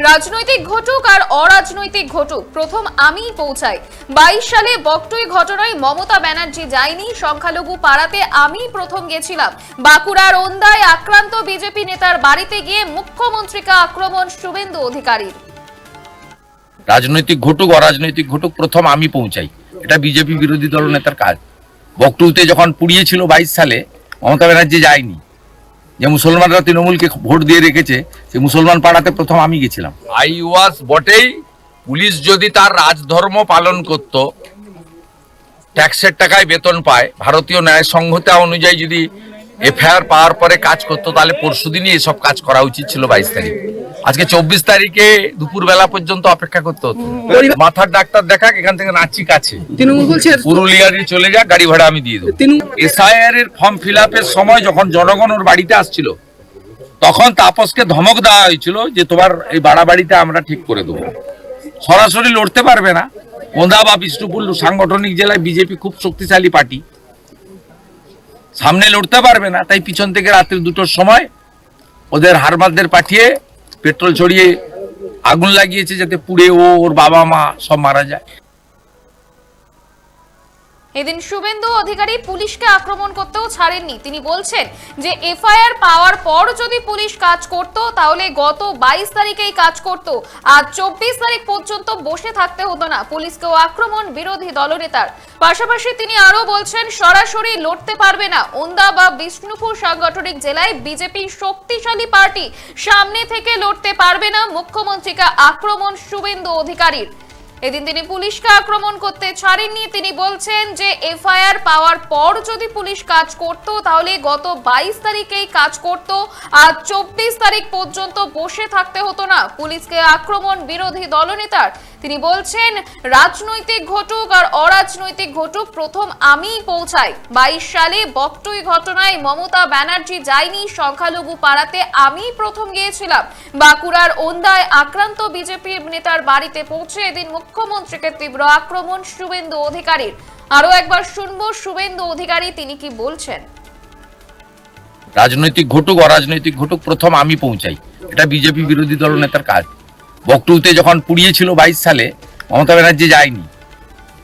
রাজনৈতিক ঘটুক আর অরাজনৈতিক ঘটুক, প্রথম আমিই পৌঁছাই। বাইশ সালে বকটুই ঘটনায় মমতা ব্যানার্জি যায়নি, সংখ্যালঘু পাড়াতে আমি প্রথম গেছিলাম। বাঁকুড়ার ওন্দায় আক্রান্ত বিজেপি নেতার বাড়িতে গিয়ে মুখ্যমন্ত্রীকে আক্রমণ শুভেন্দু অধিকারীর। রাজনৈতিক ঘটুক, অরাজনৈতিক ঘটুক, প্রথম আমি পৌঁছাই। এটা বিজেপি বিরোধী দল নেতার কাজ। বকটুতে যখন পুড়িয়েছিল বাইশ সালে, মমতা ব্যানার্জি যায়নি। যে মুসলমানরা তৃণমূলকে ভোট দিয়ে রেখেছে সে মুসলমান পাড়াতে প্রথম আমি গেছিলাম। আই ওয়াজ বটেই, পুলিশ যদি তার রাজধর্ম পালন করত, ট্যাক্সের টাকায় বেতন পায়, ভারতীয় ন্যায় সংহিতা অনুযায়ী যদি এফআইআর পাওয়ার পরে কাজ করতো, তাহলে পরশুদিনই এসব কাজ করা উচিত ছিল বাইশ তারিখ। আজকে চব্বিশ তারিখে দুপুর বেলা পর্যন্ত অপেক্ষা করতে হতো। মাথার ডাক্তার দেখাক এখান থেকে নাচি কাছে তৃণমূল বলছে পুরুলিয়ারই চলে যাক গাড়ি ভাড়া আমি দিয়ে দেবো। এসআইআর এর ফর্ম ফিল আপের সময় যখন জনগণ ওর বাড়িতে আসছিল তখন তাপসকে ধমক দেওয়া হয়েছিল যে তোমার এই বাড়াবাড়িতে আমরা ঠিক করে দেবো। সরাসরি লড়তে পারবে না। ওন্দা বা বিষ্ণুপুর সাংগঠনিক জেলায় বিজেপি খুব শক্তিশালী পার্টি। সামনে লড়তে পারবে না তাই পিছন থেকে রাত্রি দুটোর সময় ওদের হারমাদদের পাঠিয়ে পেট্রোল ছড়িয়ে আগুন লাগিয়েছে যাতে পুড়ে ও ওর বাবা মা সব মারা যায়। এদিন শুভেন্দু অধিকারী পুলিশকে আক্রমণ করতেও ছাড়েননি। তিনি বলছেন যে, এফআইআর পাওয়ার পর যদি পুলিশ কাজ করত, তাহলে গত বাইশ তারিখেই কাজ করত। আজ চব্বিশ তারিখ পর্যন্ত বসে থাকতে হতো না। পুলিশকেও আক্রমণ বিরোধী দলনেতার। পাশাপাশি তিনি আরও বলছেন, সরাসরি লড়তে পারবে না। ওন্দা বা বিষ্ণুপুর সাংগঠনিক জেলায় বিজেপি শক্তিশালী পার্টি সামনে থেকে লড়তে পারবে না। মুখ্যমন্ত্রীকে আক্রমণ শুভেন্দু অধিকারীর। এদিন তিনি পুলিশকে আক্রমণ করতে ছাড়েননি। তিনি বলছেন যে, এফআইআর পাওয়ার পর যদি পুলিশ কাজ করত, তাহলে গত বাইশ তারিখেই কাজ করত। আর চব্বিশ তারিখ পর্যন্ত বসে থাকতে হতো না। পুলিশকে আক্রমণ বিরোধী দলনেতার তিনি বলছেন, রাজনৈতিক ঘটুক আর অরাজনৈতিক ঘটুক, প্রথম আমিই পৌঁছাই। বাইশ সালে বকটুই ঘটনায় মমতা ব্যানার্জি যায়নি, সংখ্যালঘু পাড়াতে আমি প্রথম গিয়েছিলাম। বাঁকুড়ার ওন্দায় আক্রান্ত বিজেপি নেতার বাড়িতে পৌঁছে এদিন মুখ্যমন্ত্রীকে তীব্র আক্রমণ শুভেন্দু অধিকারীর। আরও একবার শুনব শুভেন্দু অধিকারী তিনি কি বলছেন। রাজনৈতিক ঘটুক, অরাজনৈতিক ঘটুক, প্রথম আমি পৌঁছাই। এটা বিজেপি বিরোধী দল নেতার কাজ। বকটুতে যখন পুড়িয়েছিল বাইশ সালে, মমতা ব্যানার্জি যায়নি।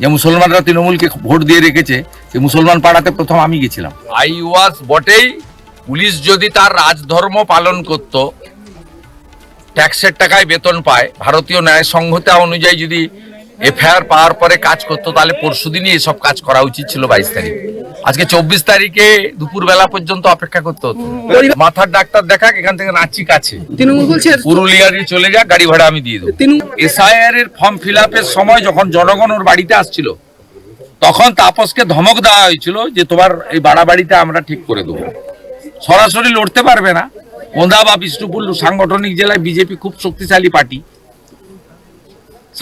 যে মুসলমানরা তৃণমূলকে ভোট দিয়ে রেখেছে, সেই মুসলমান পাড়াতে প্রথম আমি গেছিলাম। আই ওয়াস বটেই পুলিশ যদি তার রাজধর্ম পালন করত, ট্যাক্সের টাকায় বেতন পায়, ভারতীয় ন্যায় সংহিতা অনুযায়ী যদি এফআইআর পাওয়ার পরে কাজ করতো, তাহলে পরশুদিনই এসব কাজ করা উচিত ছিল বাইশ তারিখ। আজকে চব্বিশ তারিখে দুপুর বেলা পর্যন্ত অপেক্ষা করতে হতো। মাথার ডাক্তার দেখাক এখান থেকে নাচি কাছে। তৃণমূল বলছে পুরুলিয়ারই চলে যাক গাড়ি ভাড়া আমি দিয়ে দেবো। এসআইআর এর ফর্ম ফিল সময় যখন জনগণ ওর বাড়িতে আসছিল তখন তাপসকে ধমক দেওয়া হয়েছিল যে তোমার এই বাড়াবাড়িতে আমরা ঠিক করে দেবো। সরাসরি লড়তে পারবে না। ওন্দা বা বিষ্ণুপুর সাংগঠনিক জেলায় বিজেপি খুব শক্তিশালী পার্টি।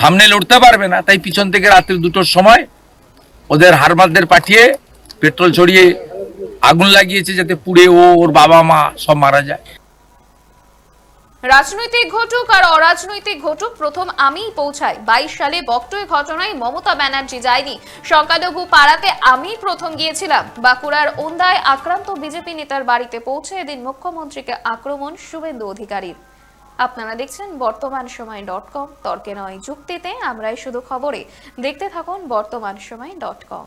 সামনে লড়তে পারবে না তাই পিছন থেকে রাত্রি দুটোর সময় ওদের হারমাদদের পাঠিয়ে পেট্রোল ছড়িয়ে আগুন লাগিয়েছে যাতে পুড়ে ও ওর বাবা মা সব মারা যায়। রাজনৈতিক ঘটুক আর অরাজনৈতিক ঘটুক, প্রথম আমিই পৌঁছাই। বাইশ সালে বকটুই ঘটনায় মমতা ব্যানার্জি যায়নি। সংখ্যালঘু পাড়াতে আমি প্রথম গিয়েছিলাম। বাঁকুড়ার ওন্দায় আক্রান্ত বিজেপি নেতার বাড়িতে পৌঁছে এদিন মুখ্যমন্ত্রীকে আক্রমণ শুভেন্দু অধিকারীর। আপনারা দেখছেন বর্তমান সময় ডট কম। তর্কে নয় যুক্তিতে, আমরাই শুধু খবরে। দেখতে থাকুন বর্তমান সময় ডট কম।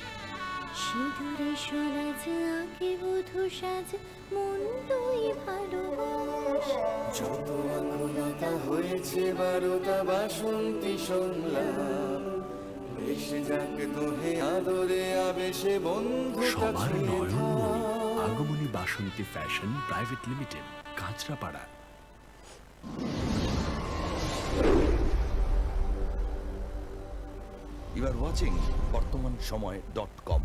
সিঁদুরে সরাজ আঁকে বধু সাজ মন দুই ভালোবাস। যত আকুলতা হয়েছে বারোটা বাসন্তী শুনলাম। এসে যাক তোহে আদরে আবেশে বন্ধু সবার নয়নমণি Agamani Basanti fashion private limited Kanchrapara. You are watching বর্তমান সময় ডট কম